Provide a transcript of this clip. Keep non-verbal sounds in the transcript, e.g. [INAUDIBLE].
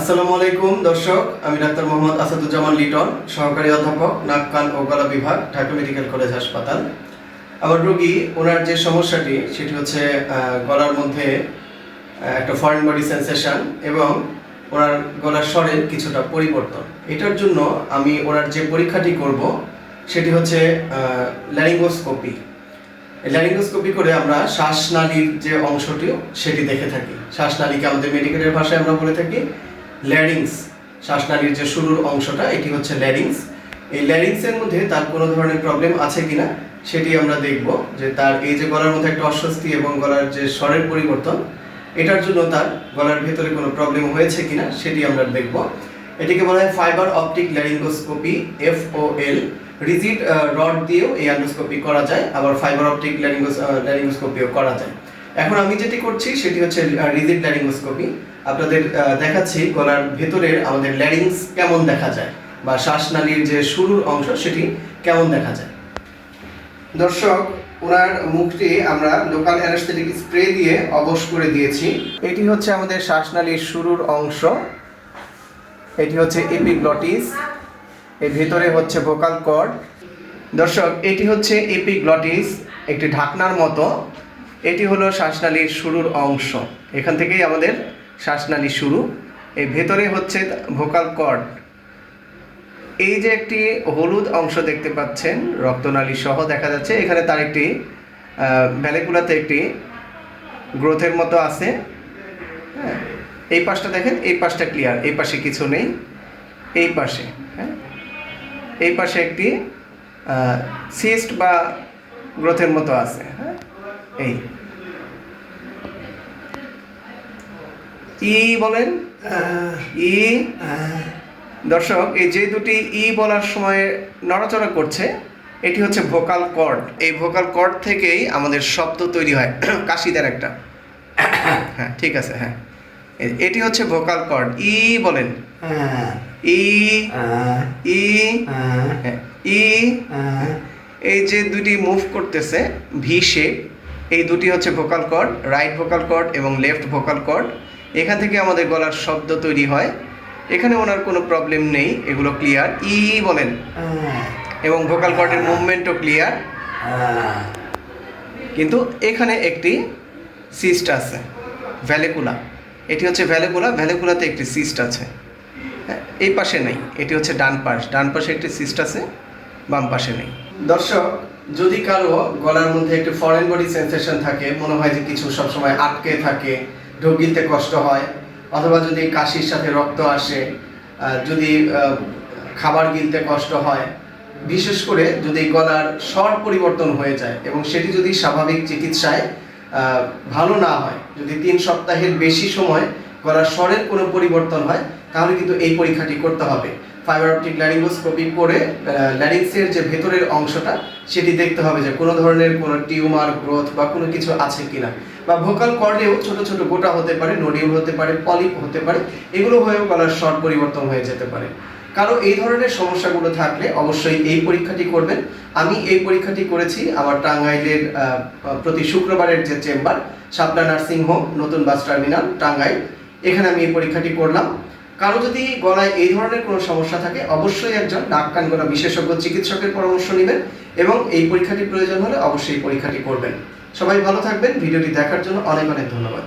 আসসালামু আলাইকুম, দর্শক। আমি ডাক্তার মোহাম্মদ আসাদুজ্জামান লিটন, সহকারী অধ্যাপক, নাক, কান ও গলা বিভাগ, ঢাকা মেডিকেল কলেজ হাসপাতাল। আমার রোগী, ওনার যে সমস্যাটি, সেটি হচ্ছে গলার মধ্যে একটা ফরেন বডি সেন্সেশন এবং ওনার গলার স্বরের কিছুটা পরিবর্তন। এটার জন্য আমি ওনার যে পরীক্ষাটি করব, সেটি হচ্ছে ল্যারিঙ্গোস্কোপি ল্যারিঙ্গোস্কোপি করে আমরা শ্বাসনালীর যে অংশটি সেটি দেখে থাকি। শ্বাসনালীকে আমাদের মেডিকেলের ভাষায় আমরা বলে থাকি। ল্যারিংস, শ্বাসনালীর যে শুরুর অংশটা, এটি হচ্ছে ল্যারিংস। এই ল্যারিংসের মধ্যে তার কোনো ধরনের প্রবলেম আছে কিনা, সেটি আমরা দেখব যে তার এই যে গলার মধ্যে একটা অস্বস্তি এবং গলার যে স্বরের পরিবর্তন, এটার জন্য তার গলার ভেতরে কোনো প্রবলেম হয়েছে কিনা, সেটি আমরা দেখব। এটিকে বলা হয় fibre optic laryngoscopy F O L. Rigid rod দিয়েও এই অ্যান্ডোস্কোপি করা যায়, আবার ফাইবার অপটিক ল্যারিঙ্গোস ল্যারিঙ্গোস্কোপিও করা যায়। এখন আমি যেটি করছি সেটি হচ্ছে রিজিড ল্যারিঙ্গোস্কোপি আপনাদের দেখাচ্ছি গলার ভেতরের আমাদের ল্যারিংস কেমন দেখা যায় বা শ্বাসনালীর যে শুরুর অংশ সেটি কেমন দেখা যায়। দর্শক ওনার মুখটি আমরা লোকাল অ্যানাস্থেটিক স্প্রে দিয়ে অবশ করে দিয়েছি। এটি হচ্ছে আমাদের শ্বাসনালীর শুরুর অংশ। এটি হচ্ছে এপিগ্লটিস এর ভিতরে হচ্ছে ভোকাল কর্ড দর্শক, এটি হচ্ছে এপিগ্লটিস একটি ঢাকনার মতো। এটি হলো শ্বাসনালীর শুরুর অংশ। এখান থেকেই আমাদের শ্বাসনালী শুরু। এই ভেতরে হচ্ছে ভোকাল কর্ড। এই যে একটি হলুদ অংশ দেখতে পাচ্ছেন, রক্তনালী সহ দেখা যাচ্ছে, এখানে তার একটি ভ্যালেকুলাতে একটি গ্রোথের মতো আছে। হ্যাঁ এই পাশটা দেখেন, এই পাশটা ক্লিয়ার, এই পাশে কিছু নেই, এই পাশে হ্যাঁ এই পাশে একটি সিস্ট বা গ্রোথের মতো আছে হ্যাঁ। এই। ই বলেন ই দর্শক এই যে দুটি ই বলার সময় নড়াচড়া করছে এটি হচ্ছে ভোকাল কর্ড। এই ভোকাল কর্ড থেকেই আমাদের শব্দ তৈরি হয়। [COUGHS] কাশিদের একটা। [COUGHS] হ্যাঁ ঠিক আছে হ্যাঁ। এটি হচ্ছে ভোকাল কর্ড। ই বলেন। ই ই হ্যাঁ, ই এই যে দুটি মুভ করতেছে ভি শেপ এই দুটি হচ্ছে vocal cord right vocal cord এবং লেফট ভোকাল কর্ড এখান থেকে আমাদের গলার শব্দ তৈরি হয়। এখানে ওনার কোনো প্রবলেম নেই এগুলো ক্লিয়ার ই বলেন। এবং ভোকাল কর্ডের মুভমেন্টও ক্লিয়ার কিন্তু এখানে একটি সিস্ট আছে ভ্যালেকুলা এটি হচ্ছে ভ্যালেকুলা ভ্যালেকুলাতে একটি সিস্ট আছে। হ্যাঁ, এই পাশে নেই এটি হচ্ছে ডান পাশ। ডান পাশে একটি সিস্ট আছে বাম পাশে নেই। দর্শক যদি কারও গলার মধ্যে একটু ফরেন বডি সেন্সেশন থাকে, মনে হয় যে কিছু সবসময় আটকে থাকে ঢোক গিলতে কষ্ট হয়, অথবা যদি কাশির সাথে রক্ত আসে যদি খাবার গিলতে কষ্ট হয়, বিশেষ করে যদি গলার স্বর পরিবর্তন হয়ে যায় এবং সেটি যদি স্বাভাবিক চিকিৎসায় ভালো না হয়, যদি তিন সপ্তাহের বেশি সময় গলার স্বরের কোনো পরিবর্তন হয়, তাহলে কিন্তু এই পরীক্ষাটি করতে হবে। ফাইবার অপটিক ল্যারিঙ্গোস্কোপি করে ল্যারিংসের যে ভেতরের অংশটা, সেটি দেখতে হবে যে কোনো ধরনের কোনো টিউমার, গ্রোথ বা কোনো কিছু আছে কিনা। বা ভোকাল কর্ডেও ছোট ছোট গোটা হতে পারে, নোডিউল হতে পারে, পলিপ হতে পারে, এগুলো হয়েও গলার স্বর পরিবর্তন হয়ে যেতে পারে। কারও এই ধরনের সমস্যাগুলো থাকলে অবশ্যই এই পরীক্ষাটি করবেন। আমি এই পরীক্ষাটি করেছি আমার টাঙ্গাইলের প্রতি শুক্রবারের যে চেম্বার শাপলা নার্সিং হোম নতুন বাস টার্মিনাল টাঙ্গাইল এখানে আমি এই পরীক্ষাটি করলাম। কারও যদি গলায় এই ধরনের কোনো সমস্যা থাকে, অবশ্যই একজন নাক কান গলা বিশেষজ্ঞ চিকিৎসকের পরামর্শ নেবেন এবং এই পরীক্ষাটি প্রয়োজন হলে অবশ্যই পরীক্ষাটি করবেন। সবাই ভালো থাকবেন। ভিডিওটি দেখার জন্য অনেক অনেক ধন্যবাদ।